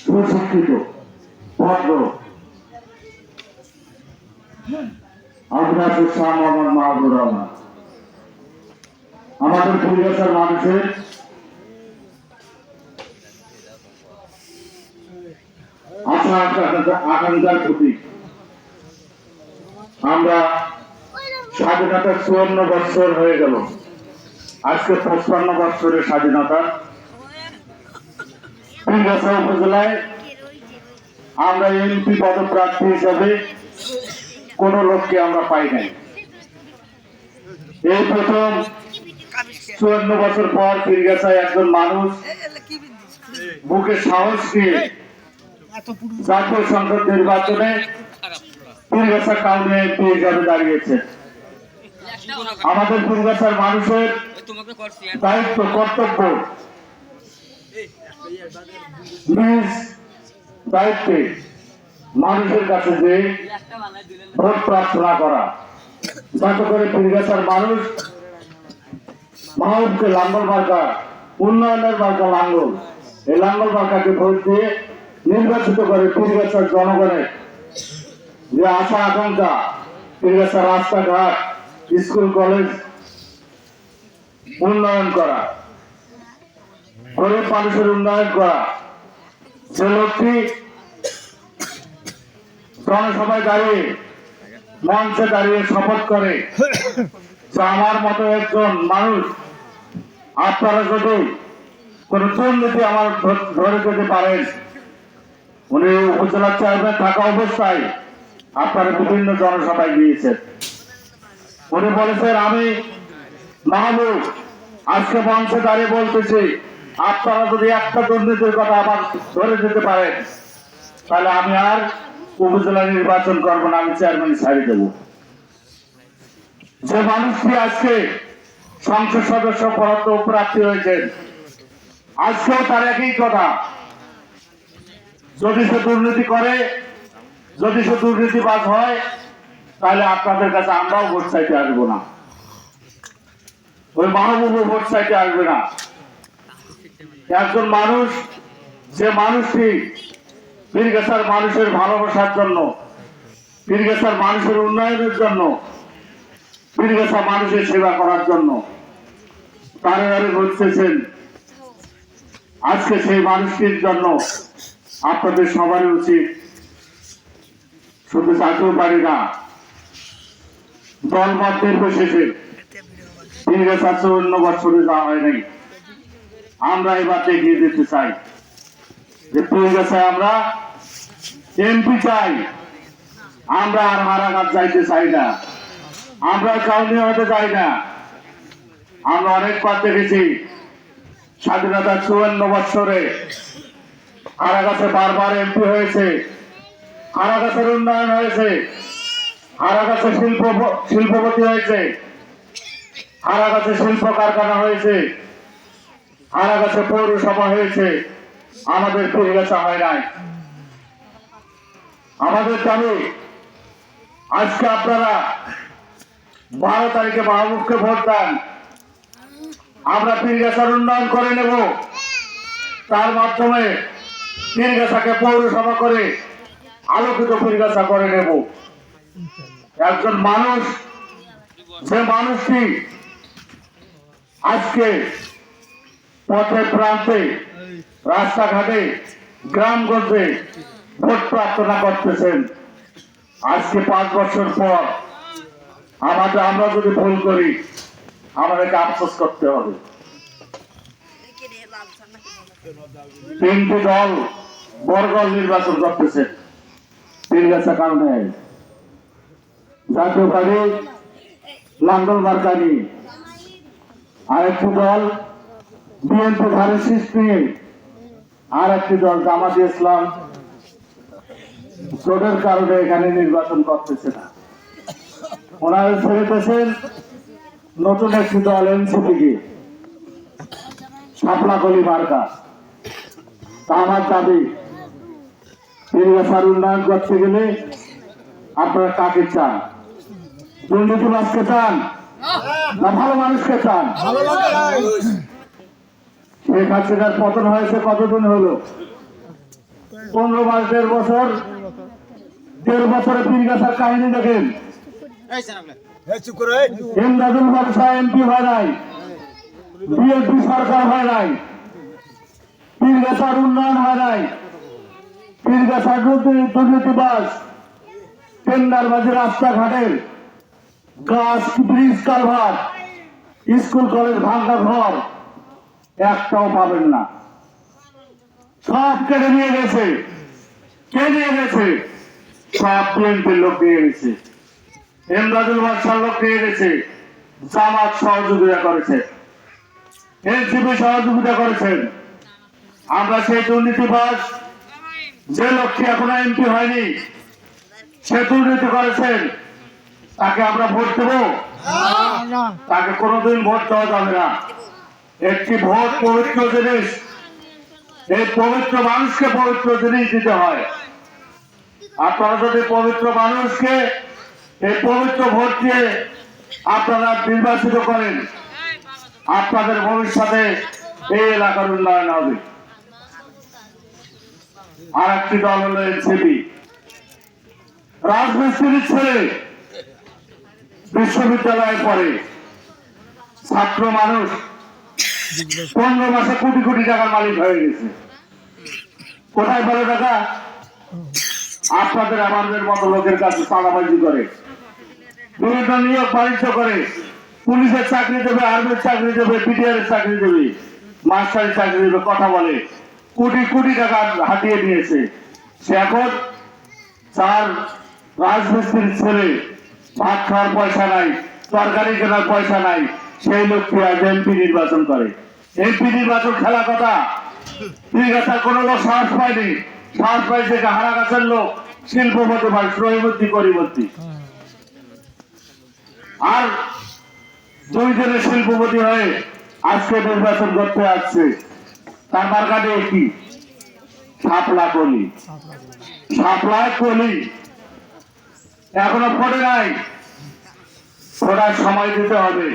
সুশিক্ষিত ভদ্র আবরাজুর শাহ মোহাম্মদ মাহবুর রহমান আমাদের পরিবেশের মানুষের আকাঙ্ক্ষার প্রতীক। আমরা স্বাধীনতার চুয়ান্ন বছর হয়ে গেল। আজকে পঁচপান্ন বছরের স্বাধীনতা। পিঙ্গাসা উপজেলায় আমরা এমপি পদপ্রার্থী হিসাবে লোককে আমরা পাই নাই। এই প্রথম চুয়ান্ন বছর পর একজন মানুষ বুকে সাহস নিয়ে জাতীয় সংসদ নির্বাচনে পিরগাছা কাউন্টে এমপি হিসাবে দাঁড়িয়েছে। আমাদের পিরগাছার মানুষের দায়িত্ব, কর্তব্য নিজ দায়িত্বে মানুষের কাছে যে ভোট প্রার্থনা করা, যাতে করে পিরগাছার মানুষ মাহবুবকে লাঙ্গল মার্কা, উন্নয়নের মার্কা লাঙ্গল, এই লাঙ্গল মার্কাকে ভোট দিয়ে নির্বাচিত করে পিরগাছার জনগণের যে আশা আকাঙ্ক্ষা পিরগাছার রাস্তাঘাট, স্কুল, কলেজ উন্নয়ন করা। গরিব মানুষের উন্নয়ন করা। যে লোকটি জনসভায় দাঁড়িয়ে মঞ্চে দাঁড়িয়ে শপথ করে আমার মতো একজন মানুষ আপনারা যদি কোন দুর্নীতি আমার ধরে যেতে পারেন, উনি উপজেলা চেয়ারম্যান থাকা অবস্থায় আপনারা বিভিন্ন জনসভায় গিয়েছেন। উনি বলেছেন, আমি মাহবুব, আজকে মঞ্চে দাঁড়িয়ে বলতেছি আপনারা যদি একটা দুর্নীতির কথা আবার ধরে যেতে পারেন, তাহলে আমি আর উপজেলা নির্বাচন করব না, আমি চেয়ারম্যান ছাড়িয়ে দেবো। যে মানুষটি আজকে সংসদ সদস্য পরাত্ম প্রার্থী হয়েছেন, আজকেও তার একই কথা। যদি সে দুর্নীতি করে, যদি সে দুর্নীতিবাজ হয়, তাহলে আপনাদের কাছে আমরাও ভোট চাইতে আসব না। ওই মাহবুবও ভোট চাইতে আসবে না। একজন মানুষ, যে মানুষটি পীরগেছার মানুষের ভালোবাসার জন্য পীরগেছার মানুষের উন্নয়নের জন্য পীরগেছা মানুষের সেবা করার জন্য তারে তারে ঘুরতেছেন আজকে সেই মানুষটির জন্য আপনাদের সবারই উচিত শুধু চাইতেও পারি না দল মত নির্বিশেষে পীরগেছা চৌন্ন বছরে যাওয়া হয় নাই আমরা এবার দেখিয়ে দিতে চাই। যে পীরগেছায় আমরা এমপি চাই। আমরা আর হারাঘাট যাইতে চাই না। আমরা কাউনি হতে চাই না। আমরা অনেকবার দেখেছি। স্বাধীনতার চুয়ান্ন বৎসরে হারাগাছে বারবার এমপি হয়েছে। হারাগাছের উন্নয়ন হয়েছে। হারাগাছে শিল্প শিল্পপতি হয়েছে। হারাগাছে শিল্প কারখানা হয়েছে। হারাগাছে পৌরসভা হয়েছে, আমাদের পরিবেশা হয় নাই। আমাদের দাবি, আজকে আপনারা বারো তারিখে মাহবুবকে ভোট দেন। আমরা পীরগাছার উন্নয়ন করে নেব। তার মাধ্যমে পীরগাছাকে পৌরসভা করে আলোকিত পীরগাছা করে নেব। একজন মানুষ যে মানুষটি আজকে পথে প্রান্তে, রাস্তাঘাটে গ্রামগঞ্জে ভোট প্রার্থনা করতেছেন। আজকে পাঁচ বছর পর আমাদের, আমরা যদি ভুল করি, আমাদেরকে আফসোস করতে হবে। তিনটি দল বরগল নির্বাচন করতেছে। তিনগাছা কারণে জাতীয় পার্টি, লাঙ্গল মার্কানি। আরেকটি দল বিএনপি ধারে সৃষ্টি। আর একটি দল জামাত ইসলাম জোটের কারণে এখানে নির্বাচন করতেছে না। ওনারা ছেড়েতেছেন নতুন একটি দল এনসিপি কে সাপলাকলি মার্কা। তা আমার দাবি পরিবেশার উন্নয়ন করতে গেলে আপনারা কাকে চান? দুর্নীতি মাছকে চান না ভালো মানুষকে চান? শেখ হাসিনার পতন হয়েছে কতদিন হলো? পনেরো মাস দেড় বছর? দেড় বছরে পীর গাছার কাহিনী দেখেন। ইমদাদুল বাদশাহ এমপি হয় নাই। বিএনপি সরকার হয় নাই। উন্নয়ন হয় নাই। পীর দুর্নীতিবাস টেন্ডারবাজি রাস্তাঘাটের গাছ ব্রিজ কালভার স্কুল কলেজ ভাঙ্গা ঘর একটাও পাবেন না। সব কেটে নিয়ে গেছে। কে নিয়ে গেছে? সব বিএনপির লোক নিয়ে গেছে। এমদাদুল বাদশার লোক নিয়ে গেছে। জামাত সহযোগিতা করেছে। এনসিপি সহযোগিতা করেছেন। আমরা সেই দুর্নীতিবাজ যে লোকটি এখনও এমপি হয়নি সে দুর্নীতি করেছেন। তাকে আমরা ভোট দেবো? তাকে কোনোদিন ভোট দেওয়া যাবে না। একটি ভোট পবিত্র জিনিস। এই পবিত্র মানুষকে পবিত্র জিনিস দিতে হয়। আপনারা যদি পবিত্র মানুষকে এই পবিত্র ভোট দিয়ে আপনারা নির্বাচিত করেন, আপনাদের ভবিষ্যতে এই এলাকার উন্নয়ন হবে। আর একটি দল হলো এনসিপি। রাজমিস্ত্রির ছেলে বিশ্ববিদ্যালয়ে পড়ে। ছাত্র মানুষ পনেরো মাসে কোটি কোটি টাকার মালিক হয়ে গেছে। কোথায় বলে টাকা আপনাদের, আমাদের মতো লোকের কাছে চাঁদাবাজি করে। বিভিন্ন নিয়োগ বাণিজ্য করে। পুলিশের চাকরি দেবে, আর্মির চাকরি দেবে বিডিআর এর চাকরি দেবে, মাস্টারের চাকরি দেবে, কথা বলে। কোটি কোটি টাকা হাতিয়ে নিয়েছে। সে এখন চার রাজমিস্ত্রির ছেলে। ভাত খাওয়ার পয়সা নাই, তরকারি কেনার পয়সা নাই। সেই লোকটি আজ এমপি নির্বাচন করে। এমপি নির্বাচন খেলা কথা। ঠিক আছে, কোন লোক সাহস পায়নি। সাহস পাইছে হারা গাছের লোক শিল্পপতি ভাই শ্রয়বর্তী করিবর্তী আর দুই জনের শিল্পপতি হয়ে আজকে নির্বাচন করতে আসছে। তার মার্কাটে কি? সাপলা কলি। সাপ্লাই কলি। এখনও ফোটে নাই। ফোটার সময় দিতে হবে।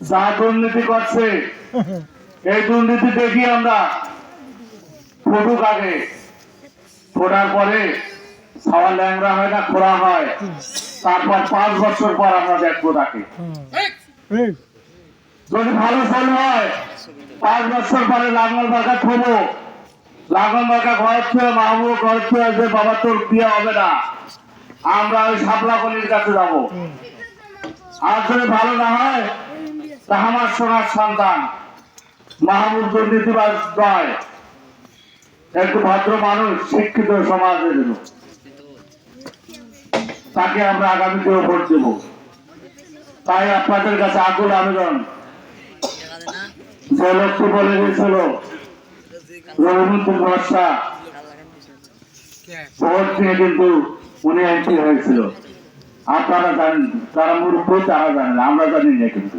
যা দুর্নীতি করছে, এই দুর্নীতি দেখি আমরা। ফুটুক আগে। ফোটার পরে ল্যাংরা হয় না হয়। তারপর পাঁচ বছর পর আমরা দেখব তাকে। যদি ভালো ফল হয়, পাঁচ বছর পরে লাঙ্গল বাঁকা থবো। লাঙ্গল বাঁকা ঘর থেকে মাহবুব ঘর আসবে বাবা তোর বিয়ে হবে না। আমরা ওই সাপলা কলির কাছে যাব। আর যদি ভালো না হয় তা আমার সোনার সন্তান মাহবুব দুর্নীতিবাজ নয়। একটু ভদ্র মানুষ, শিক্ষিত সমাজের লোক। তাকে আমরা আগামীতেও ভোট দেব। তাই আপনাদের কাছে আকুল আবেদন। যে লোকটি বলে গেছিল রবীন্দ্র ভরসা ভোট দিয়ে কিন্তু উনি এমপি হয়েছিল। আপনারা জানেন, যারা মূর্খ তারা জানেন, আমরা জানি না কিন্তু।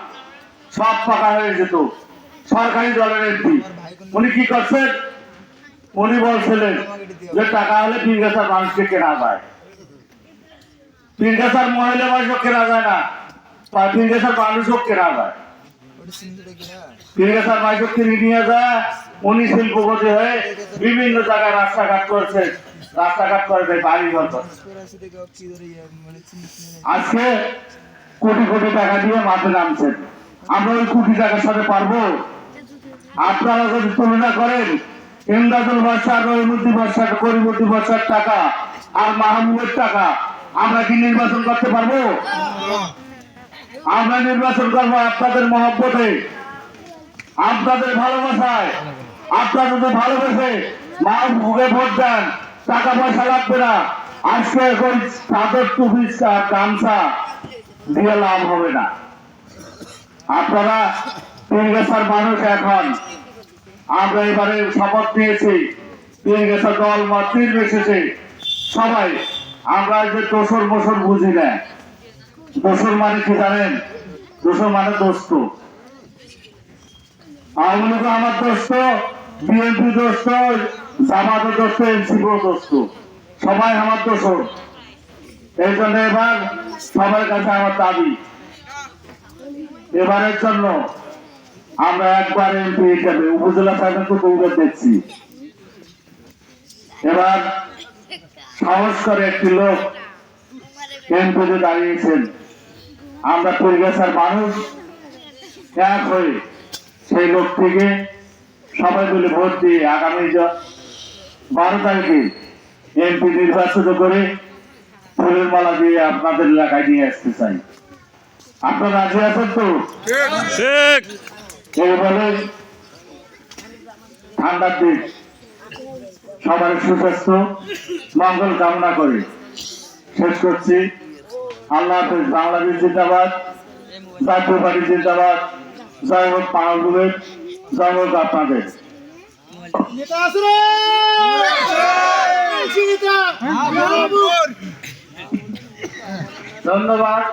সব পাকা হয়ে যেত। সরকারি দলের এমপি উনি কি করছেন? উনি বলছিলেন যে টাকা হলে পীরগাছার মানুষকে কেনা যায়। পীরগাছার মহিলা মানুষও কেনা যায় না। বা পীরগাছার মানুষও কেনা যায়। মানুষও কিনে নিয়ে যায়। উনি শিল্পপতি হয়ে বিভিন্ন জায়গায় রাস্তাঘাট করেছে রাস্তাঘাট করে বাড়ি ঘর আজকে কোটি কোটি টাকা দিয়ে মাঠে নামছেন। আমরা ওই কোটি টাকার সাথে পারব। আপনারা যদি তুলনা করেন, ইমদাদুল বাদশাহ রহিমুদ্দি বাদশাহ করিমুদ্দি বাদশার টাকা আর মাহমুদের টাকা, আমরা কি নির্বাচন করতে পারব? আমরা নির্বাচন করব আপনাদের মহব্বতে, আপনাদের ভালোবাসায় আপনারা যদি ভালোবেসে মাহবুবকে ভোট দেন, টাকা পয়সা লাগবে না। আজকে এখন চাদর, টুপি গামছা দিয়ে লাভ হবে না। আপনারা বছর মানুষ এখন। আমরা এবারে শপথ নিয়েছি পেয়ে গেছে দল মত নির্বিশেষে সবাই, আমরা যে দোসর মোসর বুঝি না। দোসর মানে কি জানেন? দোসর মানে দোস্ত। আওয়ামী আমার দোস্ত, বিএনপি দোস্ত জামাত দোস্ত, এনসিপিও দোস্ত। সবাই আমার দোসর এই জন্য এবার সবার কাছে আমার দাবি। এবারের জন্য আমরা একবার এমপি হিসেবে উপজেলা সাহেবের তো দৌড়ে দেখছি। এবার সাহস করে একটি লোক এমপিতে দাঁড়িয়েছেন। আমরা পরিবেশের মানুষ এক হয়ে সেই লোকটিকে সবাই মিলে ভোট দিয়ে আগামী বারো তারিখে এমপি নির্বাচিত করে ফুলের মালা দিয়ে আপনাদের এলাকায় নিয়ে আসতে চাই। আপনারা রাজি আছেন তো? ঠিক। এইভাবে ঠান্ডার দিন সবার সুস্বাস্থ্য মঙ্গল কামনা করে। শেষ করছি। আল্লাহ হাফেজ বাংলাদেশ জিন্দাবাদ। জাতীয় পার্টি জিন্দাবাদ। জয় হোক পাহাড়ের জয় হোক আপনাদের। ধন্যবাদ।